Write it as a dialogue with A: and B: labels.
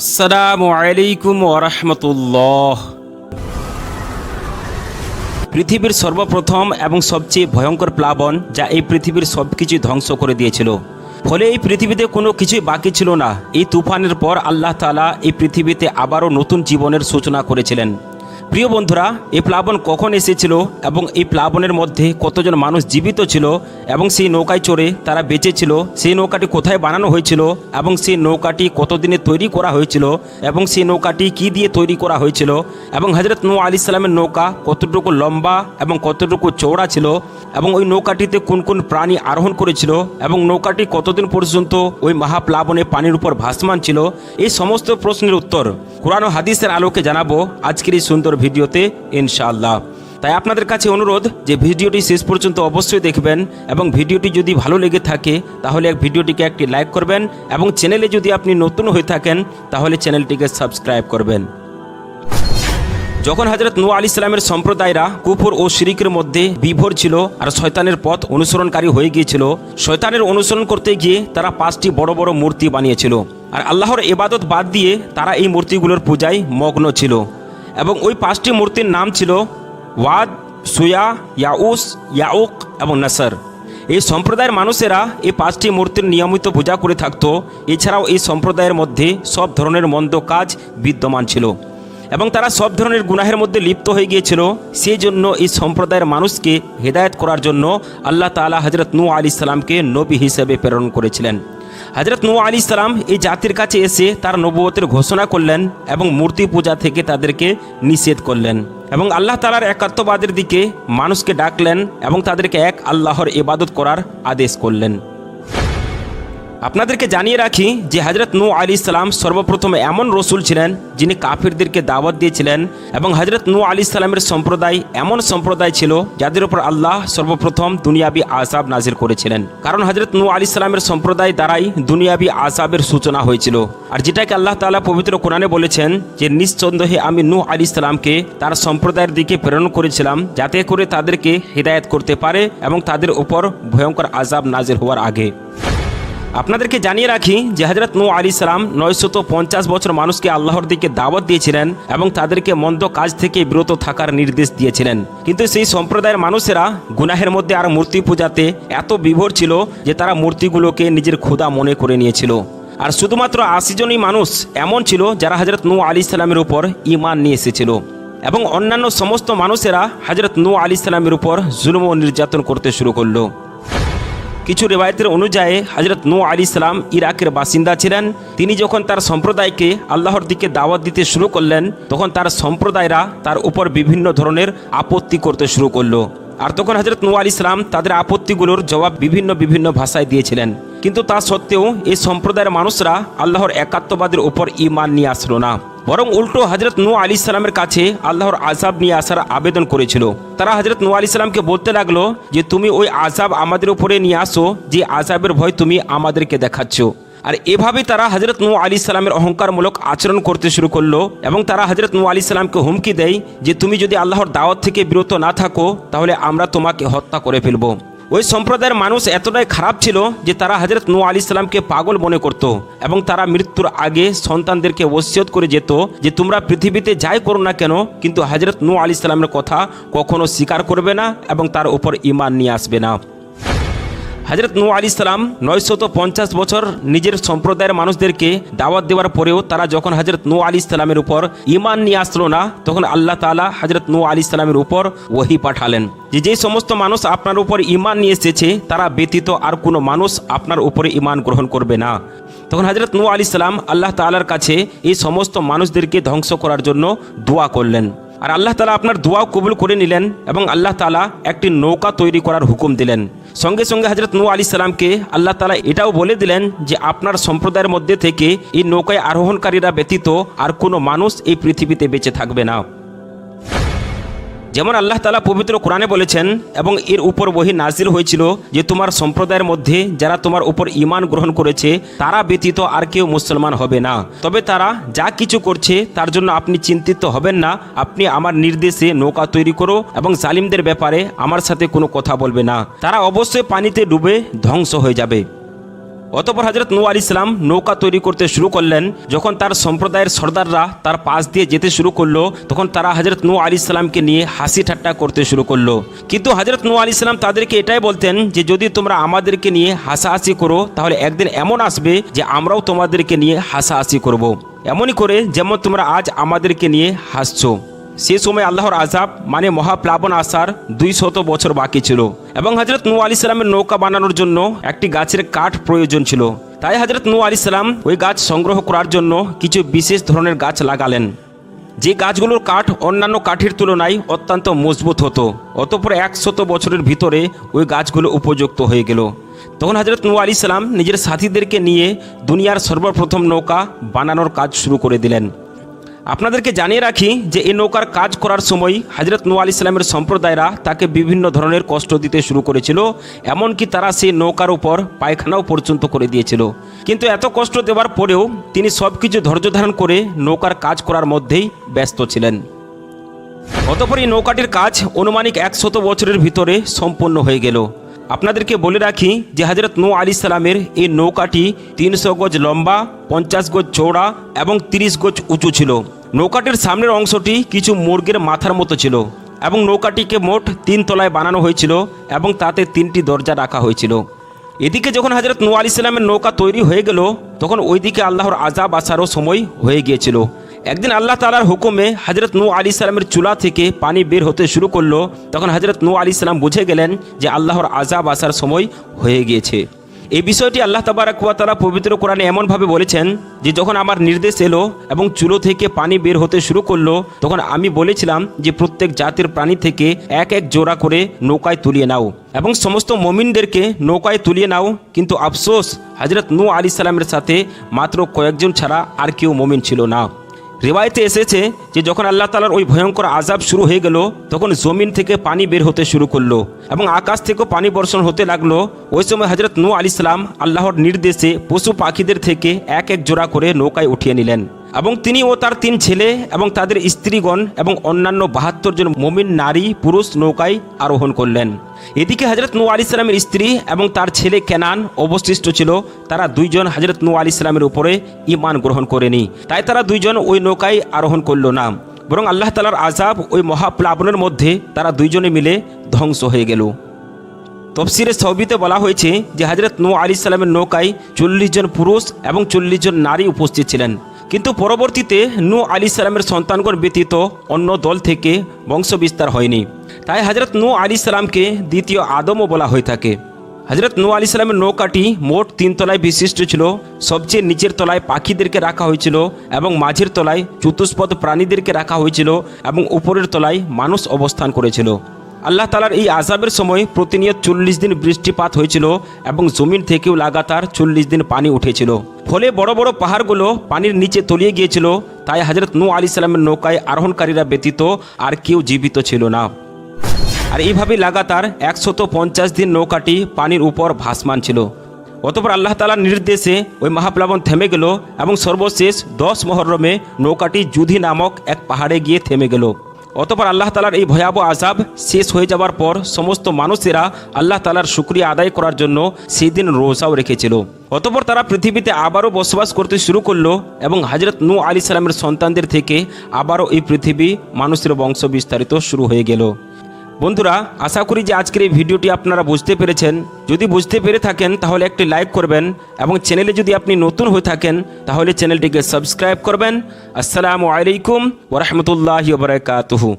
A: আসসালামু আলাইকুম ওরহমতুল্লাহ পৃথিবীর সর্বপ্রথম এবং সবচেয়ে ভয়ঙ্কর প্লাবন যা এই পৃথিবীর সব কিছুই ধ্বংস করে দিয়েছিল। ফলে এই পৃথিবীতে কোনো কিছুই বাকি ছিল না। এই তুফানের পর আল্লাহ তালা এই পৃথিবীতে আবারও নতুন জীবনের সূচনা করেছিলেন। প্রিয় বন্ধুরা, এই প্লাবন কখন এসেছিল এবং এই প্লাবনের মধ্যে কতজন মানুষ জীবিত ছিল এবং সেই নৌকায় চড়ে তারা বেঁচেছিল, সেই নৌকাটি কোথায় বানানো হয়েছিল এবং সেই নৌকাটি কতদিনে তৈরি করা হয়েছিল এবং সেই নৌকাটি কি দিয়ে তৈরি করা হয়েছিল এবং হজরত নৌ আলি সালামের নৌকা কতটুকু লম্বা এবং কতটুকু চৌড়া ছিল এবং ওই নৌকাটিতে কোন কোন প্রাণী আরোহণ করেছিল এবং নৌকাটি কতদিন পর্যন্ত ওই মহাপ্লাবনে পানির উপর ভাসমান ছিল, এই সমস্ত প্রশ্নের উত্তর কোরআন হাদিসের আলোকে জানাব। আজকের এই সুন্দর ভিডিওতে, ইনশাআল্লাহ। তাই আপনাদের কাছে অনুরোধ যে ভিডিওটি শেষ পর্যন্ত অবশ্যই দেখবেন এবং ভিডিওটি যদি ভালো লেগে থাকে, তাহলে ভিডিওটিকে একটি লাইক করবেন এবং চ্যানেলে যদি আপনি নতুন হয়ে থাকেন, তাহলে চ্যানেলটিকে সাবস্ক্রাইব করবেন। যখন হজরত নু আলি ইসলামের সম্প্রদায়রা কুফর ও শিরিকের মধ্যে বিভোর ছিল আর শয়তানের পথ অনুসরণকারী হয়ে গিয়েছিল, শয়তানের অনুসরণ করতে গিয়ে তারা পাঁচটি বড় বড় মূর্তি বানিয়েছিল। আর আল্লাহর এবাদত বাদ দিয়ে তারা এই মূর্তিগুলোর পূজায় মগ্ন ছিল। এবং ওই পাঁচটি মূর্তির নাম ছিল ওয়াদ, সুয়া, ইয়াউস, ইয়াউক এবং নাসার। এই সম্প্রদায়ের মানুষেরা এই পাঁচটি মূর্তির নিয়মিত পূজা করে থাকতো। এছাড়াও এই সম্প্রদায়ের মধ্যে সব ধরনের মন্দ কাজ বিদ্যমান ছিল এবং তারা সব ধরনের গুনাহের মধ্যে লিপ্ত হয়ে গিয়েছিল। সেই জন্য এই সম্প্রদায়ের মানুষকে হেদায়েত করার জন্য আল্লাহ তালা হজরত নু আলি সালামকে নবী হিসেবে প্রেরণ করেছিলেন। হজরত নু আলী ইসলাম এই জাতির কাছে এসে তার নবুয়তের ঘোষণা করলেন এবং মূর্তি পূজা থেকে তাদেরকে নিষেধ করলেন এবং আল্লাহ তালার একাত্মবাদের দিকে মানুষকে ডাকলেন এবং তাদেরকে এক আল্লাহর ইবাদত করার আদেশ করলেন। আপনাদেরকে জানিয়ে রাখি যে হজরত নূ আলী ইসলাম সর্বপ্রথম এমন রসুল ছিলেন যিনি কাফিরদেরকে দাওয়াত দিয়েছিলেন এবং হজরত নূ আলী ইসলামের সম্প্রদায় এমন সম্প্রদায় ছিল যাদের উপর আল্লাহ সর্বপ্রথম দুনিয়াবি আসাব নাজির করেছিলেন। কারণ হজরত নূ আলী ইসলামের সম্প্রদায় দ্বারাই দুনিয়াবি আসাবের সূচনা হয়েছিল। আর যেটাকে আল্লাহ তালা পবিত্র কোরআনে বলেছেন যে, নিঃসন্দেহে আমি নূ আলী ইসলামকে তার সম্প্রদায়ের দিকে প্রেরণ করেছিলাম যাতে করে তাদেরকে হৃদায়ত করতে পারে এবং তাদের উপর ভয়ঙ্কর আজাব নাজির হওয়ার আগে। আপনাদেরকে জানিয়ে রাখি যে হজরত নূ আলী সালাম নয়শত পঞ্চাশ বছর মানুষকে আল্লাহর দিকে দাওয়াত দিয়েছিলেন এবং তাদেরকে মন্দ কাজ থেকে বিরত থাকার নির্দেশ দিয়েছিলেন। কিন্তু সেই সম্প্রদায়ের মানুষেরা গুনাহের মধ্যে আর মূর্তি পূজাতে এত বিভোর ছিল যে তারা মূর্তিগুলোকে নিজের ক্ষুদা মনে করে নিয়েছিল। আর শুধুমাত্র আশি জনই মানুষ এমন ছিল যারা হজরত নূ আলী সালামের উপর ইমান নিয়ে এসেছিল। এবং অন্যান্য সমস্ত মানুষেরা হজরত নূ আলী সালামের উপর জুলুম ও নির্যাতন করতে শুরু করল। কিছু রেবায়তের অনুযায়ী হজরত নূ আলী ইসলাম ইরাকের বাসিন্দা ছিলেন। তিনি যখন তার সম্প্রদায়কে আল্লাহর দিকে দাওয়াত দিতে শুরু করলেন, তখন তার সম্প্রদায়রা তার উপর বিভিন্ন ধরনের আপত্তি করতে শুরু করল। আর তখন হজরত নূ আলী ইসলাম তাদের আপত্তিগুলোর জবাব বিভিন্ন বিভিন্ন ভাষায় দিয়েছিলেন। কিন্তু তা সত্ত্বেও এই সম্প্রদায়ের মানুষরা আল্লাহর একাত্মবাদের উপর ইমান নিয়ে আসলো না। বরং উল্টো হজরত নূ আলী সালামের কাছে আল্লাহর আজাব নিয়ে আসার আবেদন করেছিল। তারা হজরত নূ আলী সালামকে বলতে লাগল যে, তুমি ওই আজাব আমাদের উপরে নিয়ে আসো, যে আজাবের ভয় তুমি আমাদেরকে দেখাচ্ছ। আর এভাবে তারা হজরত নূ আলী সালামের অহংকারমূলক আচরণ করতে শুরু করল এবং তারা হজরত নূ আলী সালামকে হুমকি দেয় যে, তুমি যদি আল্লাহর দাওয়াত থেকে বিরত না থাকো, তাহলে আমরা তোমাকে হত্যা করে ফেলব। ওই সম্প্রদায়ের মানুষ এতটাই খারাপ ছিল যে তারা হজরত নু আলি ইসলামকে পাগল মনে করত এবং তারা মৃত্যুর আগে সন্তানদেরকে ওসিয়ত করে যেত যে তোমরা পৃথিবীতে যাই করো না কেন, কিন্তু হজরত নু আলি ইসলামের কথা কখনো স্বীকার করবে না এবং তার উপর ইমান নিয়ে আসবে না। হজরত নূ আলী ইসলাম নয়শত পঞ্চাশ বছর নিজের সম্প্রদায়ের মানুষদেরকে দাওয়াত দেওয়ার পরেও তারা যখন হজরত নু আলী ইসলামের উপর ইমান নিয়ে আসলো না, তখন আল্লাহ তালা হজরত নু আলী ইসলামের উপর ওহি পাঠালেন। যে যে সমস্ত মানুষ আপনার উপর ইমান নিয়ে এসেছে, তারা ব্যতীত আর কোনো মানুষ আপনার উপরে ইমান গ্রহণ করবে না। তখন হজরত নু আলী ইসলাম আল্লাহ তালার কাছে এই সমস্ত মানুষদেরকে ধ্বংস করার জন্য দোয়া করলেন। আর আল্লাহ তালা আপনার দোয়াও কবুল করে নিলেন এবং আল্লাহ তালা একটি নৌকা তৈরি করার হুকুম দিলেন। সঙ্গে সঙ্গে হজরত নু আলী সালামকে আল্লাহ তালা এটাও বলে দিলেন যে আপনার সম্প্রদায়ের মধ্যে থেকে এই নৌকায় আরোহণকারীরা ব্যতীত আর কোনো মানুষ এই পৃথিবীতে বেঁচে থাকবে না। যেমন আল্লাহ তালা পবিত্র কোরআনে বলেছেন, এবং এর উপর বহি নাজির হয়েছিল যে তোমার সম্প্রদায়ের মধ্যে যারা তোমার উপর ইমান গ্রহণ করেছে, তারা ব্যতীত আর কেউ মুসলমান হবে না। তবে তারা যা কিছু করছে, তার জন্য আপনি চিন্তিত হবেন না। আপনি আমার নির্দেশে নৌকা তৈরি করো, এবং জালিমদের ব্যাপারে আমার সাথে কোনো কথা বলবে না। তারা অবশ্যই পানিতে ডুবে ধ্বংস হয়ে যাবে। অতপর হজরত নু আলী ইসলাম নৌকা তৈরি করতে শুরু করলেন। যখন তার সম্প্রদায়ের সর্দাররা তার পাশ দিয়ে যেতে শুরু করল, তখন তারা হজরত নু আলী ইসলামকে নিয়ে হাসি ঠাট্টা করতে শুরু করল। কিন্তু হজরত নু আলী ইসলাম তাদেরকে এটাই বলতেন যে, যদি তোমরা আমাদেরকে নিয়ে হাসাহাসি করো, তাহলে একদিন এমন আসবে যে, আমরাও তোমাদেরকে নিয়ে হাসাহাসি করব। এমনই করে যেমন তোমরা আজ আমাদেরকে নিয়ে হাসছো। সে সময় আল্লাহর আজাব মানে মহাপ্লাবন আসার দুই শত বছর বাকি ছিল। এবং হজরত নু আলি সালামের নৌকা বানানোর জন্য একটি গাছের কাঠ প্রয়োজন ছিল। তাই হজরত নু আলি সালাম ওই গাছ সংগ্রহ করার জন্য কিছু বিশেষ ধরনের গাছ লাগালেন। যে গাছগুলোর কাঠ অন্যান্য কাঠের তুলনায় অত্যন্ত মজবুত হতো। অতপর একশত বছরের ভিতরে ওই গাছগুলো উপযুক্ত হয়ে গেল। তখন হজরত নু আলি সালাম নিজের সাথীদেরকে নিয়ে দুনিয়ার সর্বপ্রথম নৌকা বানানোর কাজ শুরু করে দিলেন। আপনাদেরকে জানিয়ে রাখি যে এই নৌকার কাজ করার সময় হজরত নু আলি ইসলামের সম্প্রদায়রা তাকে বিভিন্ন ধরনের কষ্ট দিতে শুরু করেছিল, এমনকি তারা সেই নৌকার উপর পায়খানাও পর্যন্ত করে দিয়েছিল। কিন্তু এত কষ্ট দেওয়ার পরেও তিনি সব কিছু ধৈর্য ধারণ করে নৌকার কাজ করার মধ্যেই ব্যস্ত ছিলেন। অতপর এই নৌকাটির কাজ অনুমানিক একশত বছরের ভিতরে সম্পন্ন হয়ে গেল। আপনাদেরকে বলে রাখি যে হজরত নৌ আলি সালামের এই নৌকাটি তিনশো গজ লম্বা, পঞ্চাশ গজ চৌড়া এবং তিরিশ গজ উঁচু ছিল। নৌকাটির সামনের অংশটি কিছু মুরগের মাথার মতো ছিল এবং নৌকাটিকে মোট তিন তলায় বানানো হয়েছিল এবং তাতে তিনটি দরজা রাখা হয়েছিল। এদিকে যখন হজরত নু আলি সালামের নৌকা তৈরি হয়ে গেল, তখন ওইদিকে আল্লাহর আজাব আসারও সময় হয়ে গিয়েছিল। একদিন আল্লাহ তালার হুকুমে হজরত নু আলি সালামের চুলা থেকে পানি বের হতে শুরু করল। তখন হজরত নু আলি সালাম বুঝে গেলেন যে আল্লাহর আজাব আসার সময় হয়ে গিয়েছে। এই বিষয়টি আল্লাহ তাবারাকুয়াতালা পবিত্র কোরআনে এমনভাবে বলেছেন যে, যখন আমার নির্দেশ এলো এবং চুলো থেকে পানি বের হতে শুরু করল, তখন আমি বলেছিলাম যে, প্রত্যেক জাতির প্রাণী থেকে এক এক জোড়া করে নৌকায় তুলিয়ে নাও এবং সমস্ত মমিনদেরকে নৌকায় তুলিয়ে নাও। কিন্তু আফসোস হজরত নু আলি সালামের সাথে মাত্র কয়েকজন ছাড়া আর কেউ মমিন ছিল না। রেওয়ায়তে এসেছে যে যখন আল্লাহ তালার ওই ভয়ঙ্কর আজাব শুরু হয়ে গেল, তখন জমিন থেকে পানি বের হতে শুরু করল এবং আকাশ থেকেও পানি বর্ষণ হতে লাগল। ওই সময় হজরত নু আলি সালাম আল্লাহর নির্দেশে পশু পাখিদের থেকে এক এক জোড়া করে নৌকায় উঠিয়ে নিলেন। এবং তিনি ও তার তিন ছেলে এবং তাদের স্ত্রীগণ এবং অন্যান্য বাহাত্তর জন মমিন নারী, পুরুষ, নৌকায় আরোহণ করলেন। এদিকে হজরত নু আলি সালামের স্ত্রী এবং তার ছেলে কেনান অবশিষ্ট ছিল। তারা দুইজন হজরত নু আলি সালামের উপরে ইমান গ্রহণ করেনি। তাই তারা দুইজন ওই নৌকায় আরোহণ করল না। বরং আল্লাহ তালার আজাব ওই মহাপ্লাবনের মধ্যে তারা দুইজনে মিলে ধ্বংস হয়ে গেল। তফসিরে সৌবিতে বলা হয়েছে যে হজরত নু আলি সালামের নৌকায় চল্লিশ জন পুরুষ এবং চল্লিশ জন নারী উপস্থিত ছিলেন। কিন্তু পরবর্তীতে নু আলি সালামের সন্তানগণ ব্যতীত অন্য দল থেকে বংশ বিস্তার হয়নি। তাই হজরত নু আলি সালামকে দ্বিতীয় আদমও বলা হয়ে থাকে। হজরত নু আলি সালামের নৌকাটি মোট তিন তলায় বিশিষ্ট ছিল, সবচেয়ে নিচের তলায় পাখিদেরকে রাখা হয়েছিল এবং মাঝের তলায় চতুষ্পদ প্রাণীদেরকে রাখা হয়েছিল এবং উপরের তলায় মানুষ অবস্থান করেছিল। আল্লাহ তালার এই আজাবের সময় প্রতিনিয়ত চল্লিশ দিন বৃষ্টিপাত হয়েছিল এবং জমিন থেকেও লাগাতার চল্লিশ দিন পানি উঠেছিল। ফলে বড় বড় পাহাড়গুলো পানির নিচে তলিয়ে গিয়েছিল, তাই হজরত নু আলি সালামের নৌকায় আরোহণকারীরা ব্যতীত আর কেউ জীবিত ছিল না। আর এইভাবে লাগাতার একশত পঞ্চাশ দিন নৌকাটি পানির উপর ভাসমান ছিল। অতপর আল্লাহ তালার নির্দেশে ওই মহাপ্লাবন থেমে গেল এবং সর্বশেষ দশ মহরমে নৌকাটি যুধি নামক এক পাহাড়ে গিয়ে থেমে গেল। অতপর আল্লাহ তালার এই ভয়াবহ আজাব শেষ হয়ে যাওয়ার পর সমস্ত মানুষেরা আল্লাহ তালার সুক্রিয়া আদায় করার জন্য সেই দিন রোজাও রেখেছিল। অতপর তারা পৃথিবীতে আবারও বসবাস করতে শুরু করল এবং হজরত নু আলি সালামের সন্তানদের থেকে আবারও এই পৃথিবী মানুষের বংশ বিস্তারিত শুরু হয়ে গেল। বন্ধুরা, আশা করি যে আজকের এই ভিডিওটি আপনারা বুঝতে পেরেছেন। যদি বুঝতে পেরে থাকেন, তাহলে একটি লাইক করবেন এবং চ্যানেলে যদি আপনি নতুন হয়ে থাকেন, তাহলে চ্যানেলটিকে সাবস্ক্রাইব করবেন। আসসালামু আলাইকুম ওরহমতুল্লাহ বারকাতুহু।